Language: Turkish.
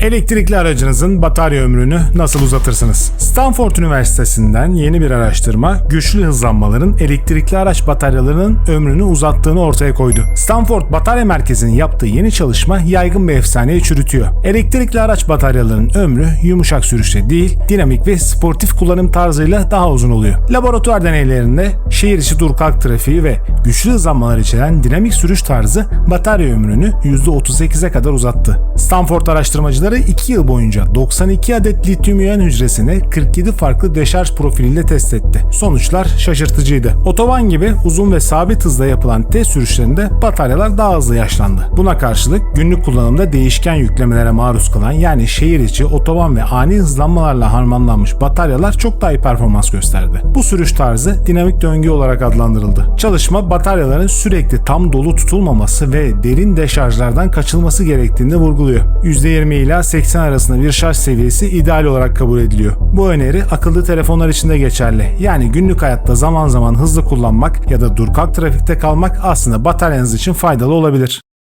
Elektrikli aracınızın batarya ömrünü nasıl uzatırsınız? Stanford Üniversitesi'nden yeni bir araştırma güçlü hızlanmaların elektrikli araç bataryalarının ömrünü uzattığını ortaya koydu. Stanford Batarya Merkezi'nin yaptığı yeni çalışma yaygın bir efsaneyi çürütüyor. Elektrikli araç bataryalarının ömrü yumuşak sürüşle değil, dinamik ve sportif kullanım tarzıyla daha uzun oluyor. Laboratuvar deneylerinde şehir içi dur kalk trafiği ve güçlü hızlanmalar içeren dinamik sürüş tarzı batarya ömrünü %38'e kadar uzattı. Stanford araştırmacıları 2 yıl boyunca 92 adet lityum iyon hücresini 47 farklı deşarj profiliyle test etti. Sonuçlar şaşırtıcıydı. Otoban gibi uzun ve sabit hızla yapılan test sürüşlerinde bataryalar daha hızlı yaşlandı. Buna karşılık günlük kullanımda değişken yüklemelere maruz kalan yani şehir içi, otoban ve ani hızlanmalarla harmanlanmış bataryalar çok daha iyi performans gösterdi. Bu sürüş tarzı dinamik döngü olarak adlandırıldı. Çalışma bataryaların sürekli tam dolu tutulmaması ve derin deşarjlardan kaçılması gerektiğini vurguluyor. %20 ila 80 arasında bir şarj seviyesi ideal olarak kabul ediliyor. Bu öneri akıllı telefonlar için de geçerli. Yani günlük hayatta zaman zaman hızlı kullanmak ya da dur kalk trafikte kalmak aslında bataryanız için faydalı olabilir.